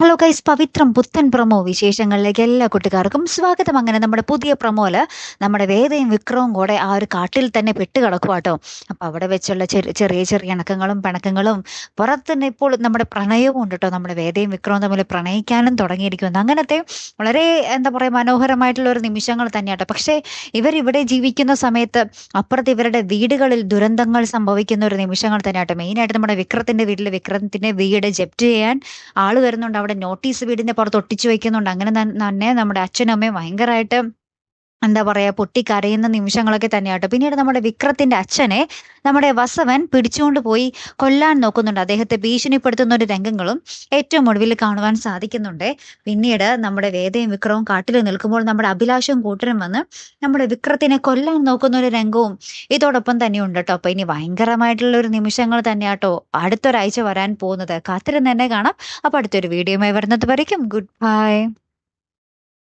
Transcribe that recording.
Hello guys പവിത്രം പുത്തൻ promo വിശേഷങ്ങളിലേക്ക് എല്ലാ കൂട്ടുകാർക്കും സ്വാഗതം. അങ്ങനെ നമ്മുടെ പുതിയ പ്രൊമോയിൽ നമ്മുടെ വേദയും വിക്രവും കൂടെ ആ ഒരു കാട്ടിൽ തന്നെ പെട്ട് കേട്ടോ അപ്പം അവിടെ വെച്ചുള്ള ചെറിയ ചെറിയ ഇണക്കങ്ങളും പിണക്കങ്ങളും പുറത്ത് തന്നെ ഇപ്പോൾ നമ്മുടെ പ്രണയവും ഉണ്ട് കേട്ടോ നമ്മുടെ വേദയും വിക്രവും തമ്മിൽ പ്രണയിക്കാനും തുടങ്ങിയിരിക്കുന്നു. അങ്ങനത്തെ വളരെ എന്താ പറയുക മനോഹരമായിട്ടുള്ള ഒരു നിമിഷങ്ങൾ തന്നെയാട്ടോ പക്ഷേ ഇവരിവിടെ ജീവിക്കുന്ന സമയത്ത് അപ്പുറത്ത് ഇവരുടെ വീടുകളിൽ ദുരന്തങ്ങൾ സംഭവിക്കുന്ന ഒരു നിമിഷങ്ങൾ തന്നെയാട്ടോ മെയിനായിട്ട് നമ്മുടെ വിക്രത്തിന്റെ വീട്ടിൽ വിക്രത്തിന്റെ വീട് ജപ്റ്റ് ചെയ്യാൻ ആൾ വരുന്നുണ്ട്. അവിടെ നോട്ടീസ് വീടിന്റെ പുറത്ത് ഒട്ടിച്ചു വെക്കുന്നുണ്ട്. അങ്ങനെ തന്നെ നമ്മുടെ അച്ഛനും അമ്മയും ഭയങ്കരമായിട്ട് എന്താ പറയാ പൊട്ടിക്കരയുന്ന നിമിഷങ്ങളൊക്കെ തന്നെയാട്ടോ. പിന്നീട് നമ്മുടെ വിക്രത്തിന്റെ അച്ഛനെ നമ്മുടെ വസവൻ പിടിച്ചുകൊണ്ട് പോയി കൊല്ലാൻ നോക്കുന്നുണ്ട്. അദ്ദേഹത്തെ ഭീഷണിപ്പെടുത്തുന്ന ഒരു രംഗങ്ങളും ഏറ്റവും ഒടുവിൽ കാണുവാൻ സാധിക്കുന്നുണ്ട്. പിന്നീട് നമ്മുടെ വേദയും വിക്രവും കാട്ടിൽ നിൽക്കുമ്പോൾ നമ്മുടെ അഭിലാഷവും കൂട്ടരും വന്ന് നമ്മുടെ വിക്രത്തിനെ കൊല്ലാൻ നോക്കുന്ന ഒരു രംഗവും ഇതോടൊപ്പം തന്നെ ഉണ്ട് കേട്ടോ. അപ്പൊ ഇനി ഭയങ്കരമായിട്ടുള്ള ഒരു നിമിഷങ്ങൾ തന്നെയാട്ടോ അടുത്തൊരാഴ്ച വരാൻ പോകുന്നത്. കാത്തിരുന്ന് തന്നെ കാണാം. അപ്പൊ അടുത്തൊരു വീഡിയോയുമായി വരുന്നത് വരയ്ക്കും. Good bye